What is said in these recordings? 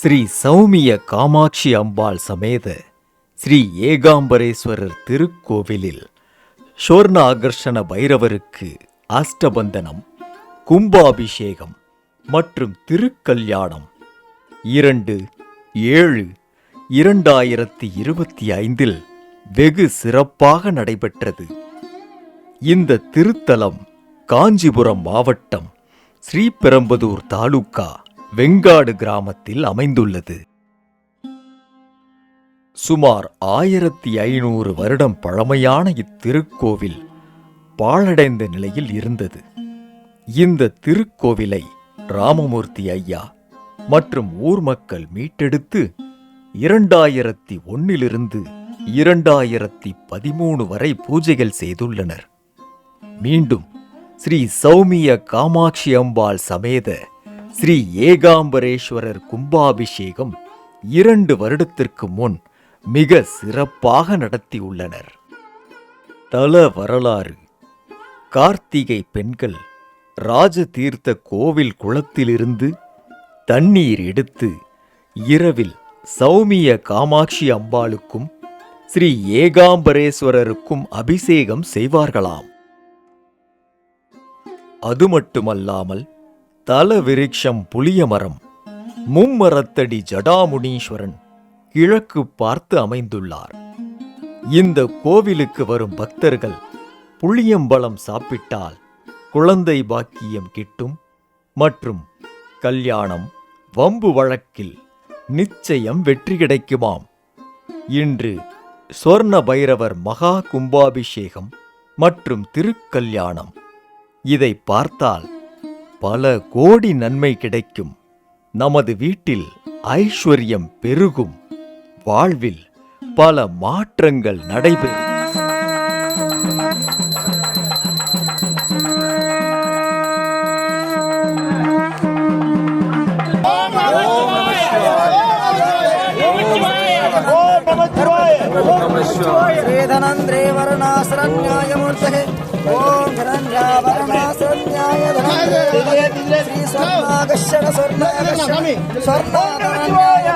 ஸ்ரீ சௌமிய காமாட்சி அம்பாள் சமேத ஸ்ரீ ஏகாம்பரேஸ்வரர் திருக்கோவிலில் ஷோர்ணாகர்ஷண பைரவருக்கு அஷ்டபந்தனம் கும்பாபிஷேகம் மற்றும் திருக்கல்யாணம். இரண்டு ஏழு இரண்டாயிரத்தி இருபத்தி ஐந்தில் வெகு சிறப்பாக நடைபெற்றது. இந்த திருத்தலம் காஞ்சிபுரம் மாவட்டம் ஸ்ரீபெரம்பதூர் தாலுகா வெங்காடு கிராமத்தில் அமைந்துள்ளது. சுமார் ஆயிரத்தி ஐநூறு வருடம் பழமையான இத்திருக்கோவில் பாழடைந்த நிலையில் இருந்தது. இந்த திருக்கோவிலை ராமமூர்த்தி ஐயா மற்றும் ஊர் மக்கள் மீட்டெடுத்து இரண்டாயிரத்தி ஒன்னிலிருந்து இரண்டாயிரத்தி பதிமூணு வரை பூஜைகள் செய்துள்ளனர். மீண்டும் ஸ்ரீ சௌமிய காமாட்சி அம்பாள் சமேத ஸ்ரீ ஏகாம்பரேஸ்வரர் கும்பாபிஷேகம் இரண்டு வருடத்திற்கு முன் மிக சிறப்பாக நடத்தியுள்ளனர். தல வரலாறு. கார்த்திகை பெண்கள் ராஜதீர்த்த கோவில் குளத்திலிருந்து தண்ணீர் எடுத்து இரவில் சௌமிய காமாட்சி அம்பாளுக்கும் ஸ்ரீ ஏகாம்பரேஸ்வரருக்கும் அபிஷேகம் செய்வார்களாம். அது மட்டுமல்லாமல் தல விருட்சம் புளியமரம் மும்மரத்தடி ஜடாமுனீஸ்வரன் கிழக்கு பார்த்து அமைந்துள்ளார். இந்த கோவிலுக்கு வரும் பக்தர்கள் புளியம்பழம் சாப்பிட்டால் குழந்தை பாக்கியம் கிட்டும் மற்றும் கல்யாணம் வம்பு வழக்கில் நிச்சயம் வெற்றி கிடைக்குமாம். இன்று சொர்ண பைரவர் மகா கும்பாபிஷேகம் மற்றும் திருக்கல்யாணம். இதை பார்த்தால் பல கோடி நன்மை கிடைக்கும். நமது வீட்டில் ஐஸ்வர்யம் பெருகும். வாழ்வில் பல மாற்றங்கள் நடைபெறும். श्रीधनन्द्रे वर्णाश्रन्यायमूर्तये ॐ धनञ्जावर्णाश्रन्याय धनञ्जय श्रीस्वर्णागश्यन स्वर्णागश्यमि स्वर्णागरणाय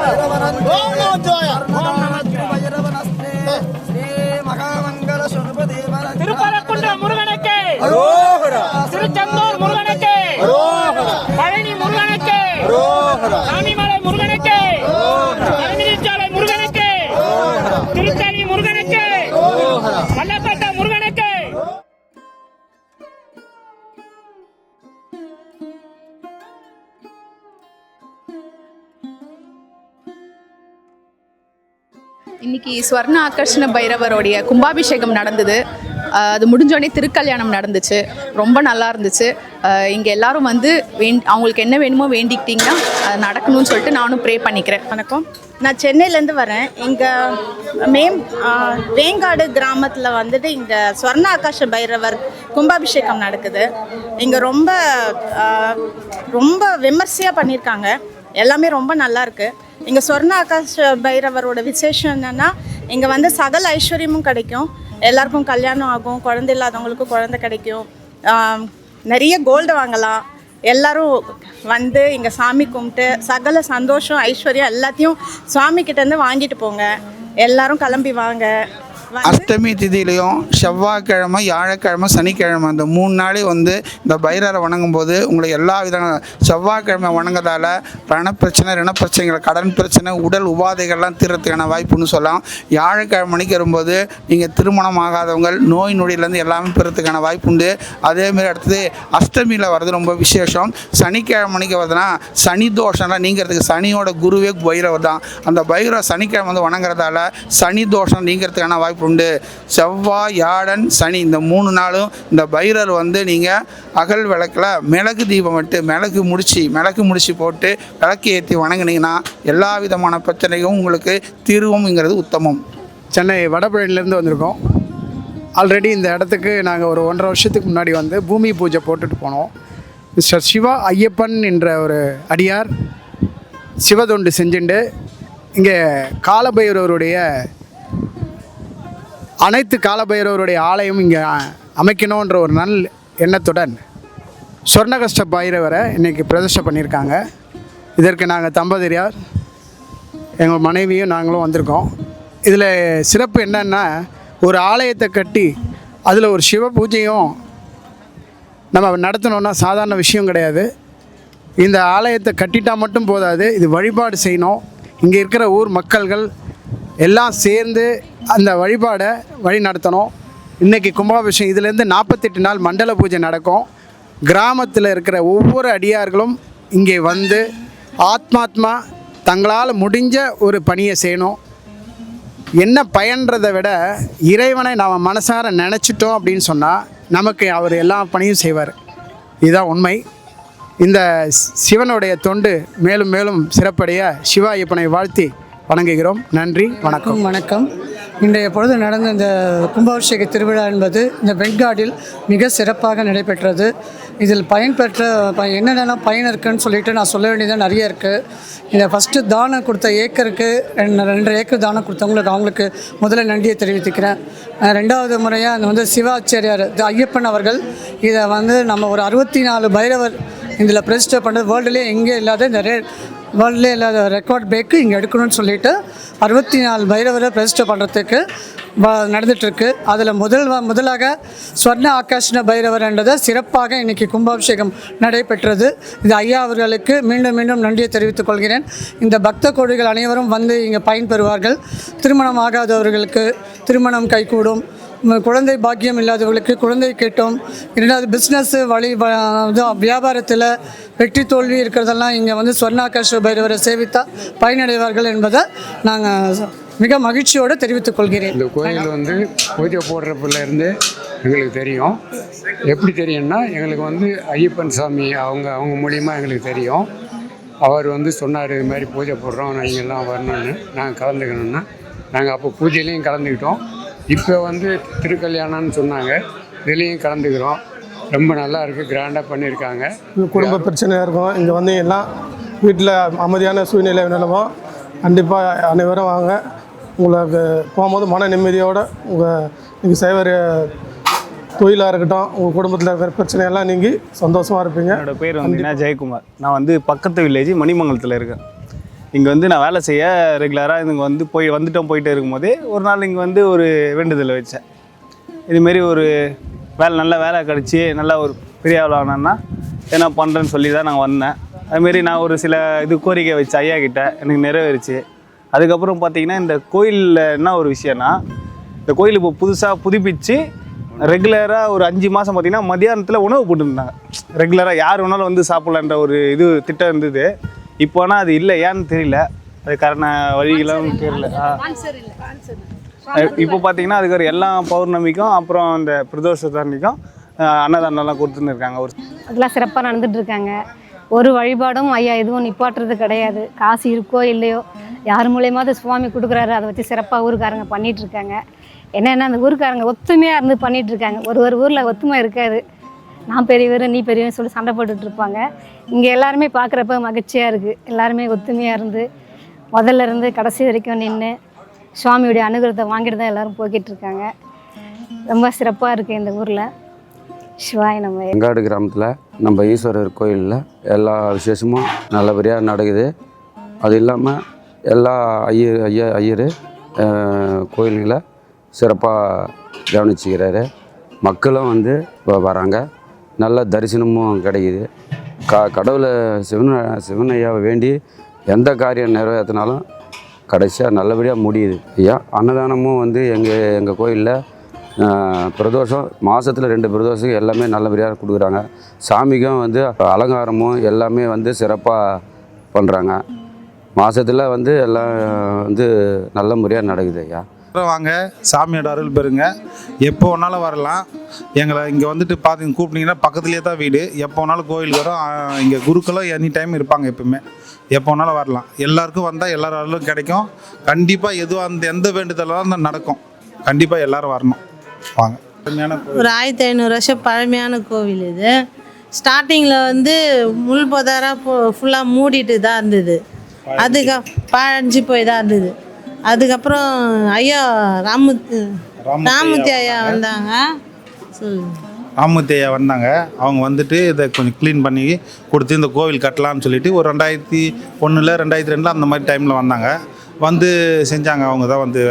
இன்னைக்கு ஸ்வர்ண ஆகர்ஷண பைரவருடைய கும்பாபிஷேகம் நடந்தது. அது முடிஞ்சோடனே திருக்கல்யாணம் நடந்துச்சு. ரொம்ப நல்லா இருந்துச்சு. இங்கே எல்லாரும் வந்து வேண் அவங்களுக்கு என்ன வேணுமோ வேண்டிக்கிட்டிங்கன்னா அது நடக்கணும்னு சொல்லிட்டு நானும் ப்ரே பண்ணிக்கிறேன். வணக்கம். நான் சென்னையிலேருந்து வரேன். இங்கே மேம் வேங்காடு கிராமத்தில் வந்துட்டு இங்கே ஸ்வர்ண ஆகாஷ பைரவர் கும்பாபிஷேகம் நடக்குது. இங்கே ரொம்ப ரொம்ப விமர்சையாக பண்ணியிருக்காங்க. எல்லாமே ரொம்ப நல்லாருக்கு இங்கே சொர்ண ஆகாஷ பைரவரோட விசேஷம் என்னென்னா இங்கே வந்து சகல ஐஸ்வர்யமும் கிடைக்கும். எல்லாருக்கும் கல்யாணம் ஆகும் குழந்தை இல்லாதவங்களுக்கும் குழந்தை கிடைக்கும். நிறைய கோல்டு வாங்கலாம். எல்லாரும் வந்து இங்கே சாமி கும்பிட்டு சகல சந்தோஷம் ஐஸ்வர்யம் எல்லாத்தையும் சுவாமி கிட்டேருந்து வாங்கிட்டு போங்க. எல்லாரும் கிளம்பி வாங்க. அஷ்டமி திதியிலையும் செவ்வாய்க்கிழமை வியாழக்கிழமை சனிக்கிழமை அந்த மூணு நாளையும் வந்து இந்த பைரரை வணங்கும் போது உங்களுக்கு எல்லா விதமான செவ்வாய்க்கிழமை வணங்குறதால பணப்பிரச்சனை ரணப்பிரச்சனைகள் கடன் பிரச்சனை உடல் உபாதைகள்லாம் தீர்றதுக்கான வாய்ப்புன்னு சொல்லலாம். வியாழக்கிழமை மணிக்கு வரும்போது நீங்கள் திருமணம் ஆகாதவங்க நோய் நொடியிலேருந்து எல்லாமே பெறத்துக்கான வாய்ப்பு உண்டு. அதேமாரி அடுத்தது அஷ்டமியில் வர்றது ரொம்ப விசேஷம். சனிக்கிழமை மணிக்கு வருதுன்னா சனி தோஷம்லாம் நீங்கிறதுக்கு சனியோட குருவே பைரவர் தான். அந்த பைரவர் சனிக்கிழமை வந்து வணங்குறதால சனி தோஷம் நீங்கிறதுக்கான வாய்ப்பு உண்டு செவ்வாய் யாழன் சனி இந்த மூணு நாளும் இந்த பைரர் வந்து நீங்கள் அகல் விளக்கில் மிளகு தீபம் விட்டு மிளகு முடிச்சு மிளகு முடிச்சு போட்டு விளக்கு ஏற்றி வணங்குனீங்கன்னா எல்லா விதமான பிரச்சனையும் உங்களுக்கு தீர்வுங்கிறது உத்தமம். சென்னை வடபழனிலேருந்து வந்திருக்கோம். ஆல்ரெடி இந்த இடத்துக்கு நாங்கள் ஒரு ஒன்றரை வருஷத்துக்கு முன்னாடி வந்து பூமி பூஜை போட்டுட்டு போனோம். மிஸ்டர் சிவா ஐயப்பன் என்ற ஒரு அடியார் சிவதொண்டு செஞ்சுண்டு இங்கே காலபைரவருடைய அனைத்து காலபைரவருடைய ஆலயம் இங்கே அமைக்கணுன்ற ஒரு நல் எண்ணத்துடன் சொர்ணகஷ்ட பைரவரை இன்றைக்கி பிரதிஷ்டை பண்ணியிருக்காங்க. இதற்கு நாங்கள் தம்பதிரியார் எங்கள் மனைவியும் நாங்களும் வந்திருக்கோம். இதில் சிறப்பு என்னன்னா ஒரு ஆலயத்தை கட்டி அதில் ஒரு சிவ பூஜையும் நம்ம நடத்தணும்னா சாதாரண விஷயம் கிடையாது. இந்த ஆலயத்தை கட்டிட்டால் மட்டும் போதாது இது வழிபாடு செய்யணும். இங்கே இருக்கிற ஊர் மக்கள்கள் எல்லாம் சேர்ந்து அந்த வழிபாடை வழி நடத்தணும் இன்றைக்கி கும்பாபிஷேகம் இதுலேருந்து நாற்பத்தெட்டு நாள் மண்டல பூஜை நடக்கும். கிராமத்தில் இருக்கிற ஒவ்வொரு அடியார்களும் இங்கே வந்து ஆத்மாத்மா தங்களால் முடிஞ்ச ஒரு பணியை செய்யணும். என்ன பயன்றதை விட இறைவனை நாம் மனசார நினச்சிட்டோம் அப்படின்னு சொன்னால் நமக்கு அவர் எல்லா பணியும் செய்வார். இதுதான் உண்மை. இந்த சிவனுடைய தொண்டு மேலும் மேலும் சிறப்படைய சிவா இப்பனை வாழ்த்தி வணங்குகிறோம். நன்றி வணக்கம். வணக்கம் இன்றைய பொழுது நடந்த இந்த கும்பாபிஷேக திருவிழா என்பது இந்த பெங்காடில் மிக சிறப்பாக நடைபெற்றது. இதில் பயன்பெற்ற ப என்னென்னலாம் பயன் இருக்குன்னு சொல்லிட்டு நான் சொல்ல வேண்டியது நிறைய இருக்குது இதை ஃபஸ்ட்டு தானம் கொடுத்த ஏக்கருக்கு ரெண்டு ரெண்டரை ஏக்கர் தானம் கொடுத்தவங்களுக்கு அவங்களுக்கு முதல்ல நன்றியை தெரிவித்துக்கிறேன். ரெண்டாவது முறையாக அந்த வந்து சிவாச்சாரியார் ஐயப்பன் அவர்கள் இதை வந்து நம்ம ஒரு அறுபத்தி நாலு பைரவர் இதில் ரெஜிஸ்டர் பண்ணுறது வேர்ல்டுலேயே எங்கே இல்லாத இந்த ரே வேர்ல்ட்லே இல்லாத ரெக்கார்ட் பிரேக்கு இங்கே எடுக்கணும்னு சொல்லிட்டு அறுபத்தி நாலு பைரவரை ரெஜிஸ்டர் பண்ணுறதுக்கு நடந்துகிட்ருக்கு அதில் முதல் முதலாக ஸ்வர்ண ஆகாஷ்ண பைரவர் என்றதை சிறப்பாக இன்றைக்கி கும்பாபிஷேகம் நடைபெற்றது. இது ஐயா அவர்களுக்கு மீண்டும் மீண்டும் நன்றியை தெரிவித்துக் கொள்கிறேன். இந்த பக்த கோடிகள் அனைவரும் வந்து இங்கே பயன்பெறுவார்கள். திருமணம் ஆகாதவர்களுக்கு திருமணம் கைகூடும். குழந்தை பாக்கியம் இல்லாதவர்களுக்கு குழந்தை கேட்டோம். இரண்டாவது பிஸ்னஸ் வழி வியாபாரத்தில் வெற்றி தோல்வி இருக்கிறதெல்லாம் இங்கே வந்து ஸ்வர்ணாகாஷ பைரவரை சேவித்தா பயனடைவார்கள் என்பதை நாங்கள் மிக மகிழ்ச்சியோடு தெரிவித்துக் கொள்கிறேன். இந்த கோயில் வந்து பூஜை போடுறப்பிலேருந்து எங்களுக்கு தெரியும். எப்படி தெரியும்னா எங்களுக்கு வந்து ஐயப்பன் சாமி அவங்க அவங்க மூலியமாக எங்களுக்கு தெரியும். அவர் வந்து சொன்னார் இது மாதிரி பூஜை போடுறோம் நீங்கள்லாம் வரணும்னு நாங்கள் கலந்துக்கணும்னா. நாங்கள் அப்போ பூஜையிலையும் கலந்துக்கிட்டோம். இப்போ வந்து திருக்கல்யாணம்னு சொன்னாங்க. இதுலேயும் கலந்துக்கிறோம். ரொம்ப நல்லா இருக்குது கிராண்டாக பண்ணியிருக்காங்க. குடும்ப பிரச்சனையாக இருக்கும். இங்கே வந்து எல்லாம் வீட்டில் அமைதியான சூழ்நிலை நிலவும் கண்டிப்பாக அனைவரும் வாங்க. உங்களுக்கு போகும்போது மன நிம்மதியோடு உங்கள் நீங்கள் செய்கிற தொழிலாக இருக்கட்டும் உங்கள் குடும்பத்தில் இருக்கிற பிரச்சனையெல்லாம் நீங்கி சந்தோஷமாக இருப்பீங்க. என்னோட பேர் வந்து என்ன ஜெயக்குமார். நான் வந்து பக்கத்து வில்லேஜ் மணிமங்கலத்தில் இருக்கேன். இங்கே வந்து நான் வேலை செய்ய ரெகுலராக இங்கே வந்து போய் வந்துட்டோம் போயிட்டே இருக்கும்போது ஒரு நாள் இங்கே வந்து ஒரு வேண்டுதலை வச்சேன். இதுமாரி ஒரு வேலை நல்ல வேலை கிடச்சி நல்லா ஒரு பெரிய ஆள் ஆனேன்னா என்ன பண்ணுறேன்னு சொல்லி தான் நான் வந்தேன். அதுமாரி நான் ஒரு சில இது கோரிக்கை வச்சு ஐயா கிட்ட எனக்கு நிறைவேறுச்சு. அதுக்கப்புறம் பார்த்தீங்கன்னா இந்த கோயிலில் என்ன ஒரு விஷயம்னா இந்த கோயில் இப்போ புதுசாக புதுப்பித்து ரெகுலராக ஒரு அஞ்சு மாதம் பார்த்திங்கன்னா மத்தியானத்தில் உணவு போட்டுருந்தாங்க. ரெகுலராக யார் வேணாலும் வந்து சாப்பிட்லான்ற ஒரு இது திட்டம் இருந்தது. இப்போ ஆனால் அது இல்லை ஏன்னு தெரியல. அதுக்கான வழிகளும் தெரியல. ஆ. இப்போ பார்த்தீங்கன்னா அதுக்கு ஒரு எல்லா பௌர்ணமிக்கும் அப்புறம் இந்த பிரதோஷத்தன்னைக்கும் அஹ், அன்னதானம்லாம் கொடுத்துன்னு இருக்காங்க. ஒரு அதெல்லாம் சிறப்பாக நடந்துட்டு இருக்காங்க. ஒரு வழிபாடும் ஐயா எதுவும் நிப்பாட்டுறது கிடையாது. காசு இருக்கோ இல்லையோ யார் மூலியமாவது சுவாமி கொடுக்குறாரு அதை வச்சு சிறப்பாக ஊருக்காரங்க பண்ணிட்டு இருக்காங்க. என்னென்னா அந்த ஊருக்காரங்க ஒத்துமையாக இருந்து பண்ணிட்டு இருக்காங்க. ஒரு ஒரு ஊரில் ஒத்துமை இருக்காது. நான் பெரியவர் நீ பெரியவன் சொல்லி சண்டை போட்டுட்டு இருப்பாங்க. இங்கே எல்லாருமே பார்க்குறப்ப மகிழ்ச்சியாக இருக்குது எல்லாருமே ஒத்துமையாக இருந்து முதல்ல இருந்து கடைசி வரைக்கும் நின்று சுவாமியுடைய அனுகிரகத்தை வாங்கிட்டு தான் எல்லாரும் போய்கிட்டு இருக்காங்க. ரொம்ப சிறப்பாக இருக்குது இந்த ஊரில். சிவாய் நம்ம எங்காடு கிராமத்தில் நம்ம ஈஸ்வரர் கோயிலில் எல்லா விசேஷமும் நல்லபடியாக நடக்குது. அது இல்லாமல் எல்லா ஐயர் ஐயா ஐயர் கோயில்களை சிறப்பாக கவனிச்சுக்கிறாரு. மக்களும் வந்து வராங்க நல்ல தரிசனமும் கிடைக்குது. க கடவுளை சிவன சிவன் ஐயாவை வேண்டி எந்த காரியம் நிறைவேற்றினாலும் கடைசியாக நல்லபடியாக முடியுது. ஐயா அன்னதானமும் வந்து எங்கள் எங்கள் கோயிலில் பிரதோஷம் மாதத்தில் ரெண்டு பிரதோஷம் எல்லாமே நல்லபடியாக கொடுக்குறாங்க. சாமிக்கும் வந்து அலங்காரமும் எல்லாமே வந்து சிறப்பாக பண்ணுறாங்க மாதத்தில் வந்து எல்லாம் வந்து நல்ல முறையாக நடக்குது ஐயா. வாங்க. சாமியோட அருள் பெறுங்க. எப்போ வேணாலும் வரலாம். எங்களை இங்கே வந்துட்டு பார்த்து கூப்பிட்டீங்கன்னா பக்கத்துலேயே தான் வீடு. எப்போ வேணாலும் கோயிலுக்கு வரும். இங்கே குருக்களும் எனி டைம் இருப்பாங்க எப்பவுமே. எப்போ வேணாலும் வரலாம். எல்லாருக்கும் வந்தால் எல்லார் அருளும் கிடைக்கும். கண்டிப்பாக எதுவும் அந்த எந்த வேண்டுதலாக இருந்தால் நடக்கும். கண்டிப்பாக எல்லாரும் வரணும். வாங்க. ஒரு ஆயிரத்தி ஐநூறு வருஷம் பழமையான கோவில் இது. ஸ்டார்டிங்கில் வந்து முள் புதாராக ஃபுல்லாக மூடிட்டு தான் இருந்தது. அதுக்கு பாழஞ்சு போய் தான் இருந்தது. அதுக்கப்புறம் ஐயா ராமுத்து ராமுத்தி ஐயா வந்தாங்க. சொல்லு ராமூர்த்தி ஐயா வந்தாங்க. அவங்க வந்துட்டு இதை கொஞ்சம் க்ளீன் பண்ணி கொடுத்து இந்த கோவில் கட்டலாம்னு சொல்லிட்டு ஒரு ரெண்டாயிரத்தி ஒன்றில் ரெண்டாயிரத்தி ரெண்டில் அந்த மாதிரி டைமில் வந்தாங்க. வந்து செஞ்சாங்க. அவங்க தான் வந்து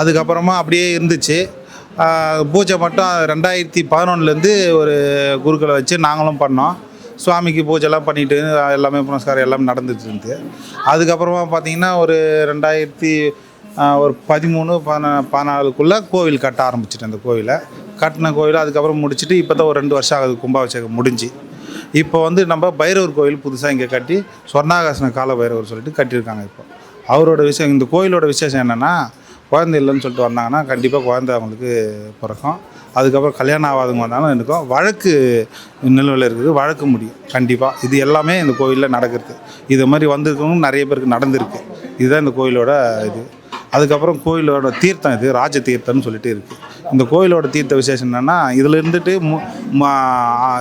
அதுக்கப்புறமா அப்படியே இருந்துச்சு. பூஜை மட்டும் ரெண்டாயிரத்தி பதினொன்றுலேருந்து ஒரு குருக்களை வச்சு நாங்களும் பண்ணோம். சுவாமிக்கு பூஜைலாம் பண்ணிட்டு எல்லாமே புனஸ்காரம் எல்லாமே நடந்துட்டு இருந்தது அதுக்கப்புறமா பார்த்தீங்கன்னா ஒரு ரெண்டாயிரத்தி ஒரு பதிமூணு பதினா பதினாலுக்குள்ளே கோவில் கட்ட ஆரம்பிச்சிட்டேன் அந்த கோவிலை. கட்டின கோவில் அதுக்கப்புறம் முடிச்சுட்டு இப்போ தான் ஒரு ரெண்டு வருஷம் ஆகுது கும்பாபிஷேகம் முடிஞ்சு. இப்போ வந்து நம்ம பைரவர் கோவில் புதுசாக இங்கே கட்டி சொர்ணாகாசன கால பைரவர் சொல்லிட்டு கட்டியிருக்காங்க இப்போ. அவரோட விஷயம் இந்த கோயிலோட விசேஷம் என்னென்னா குழந்தை இல்லைன்னு சொல்லிட்டு வந்தாங்கன்னா கண்டிப்பாக குழந்தை அவங்களுக்கு பிறக்கும். அதுக்கப்புறம் கல்யாணம் ஆகாதவங்க வந்தாலும் இருக்கும் வழக்கு நிலுவையில் இருக்குது வழக்கு முடியும். கண்டிப்பாக இது எல்லாமே இந்த கோயிலில் நடக்கிறது. இது மாதிரி வந்திருக்கவங்க நிறைய பேருக்கு நடந்திருக்கு. இதுதான் இந்த கோயிலோட இது. அதுக்கப்புறம் கோயிலோட தீர்த்தம் இது ராஜ தீர்த்தம்னு சொல்லிட்டு இருக்குது இந்த கோயிலோட தீர்த்த விசேஷம் என்னென்னா இதில் இருந்துட்டு மு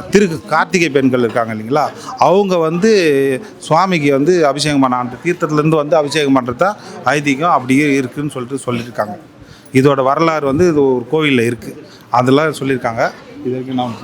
திரு கார்த்திகை பெண்கள் இருக்காங்க இல்லைங்களா? அவங்க வந்து சுவாமிக்கு வந்து அபிஷேகம் பண்ண அந்த தீர்த்தத்துலேருந்து வந்து அபிஷேகம் பண்ணுறது தான் ஐதீகம் அப்படியே இருக்குதுன்னு சொல்லிட்டு சொல்லியிருக்காங்க இதோட வரலாறு வந்து இது ஒரு கோவிலில் இருக்குது அதெல்லாம் சொல்லியிருக்காங்க. இது வரைக்கும் நான்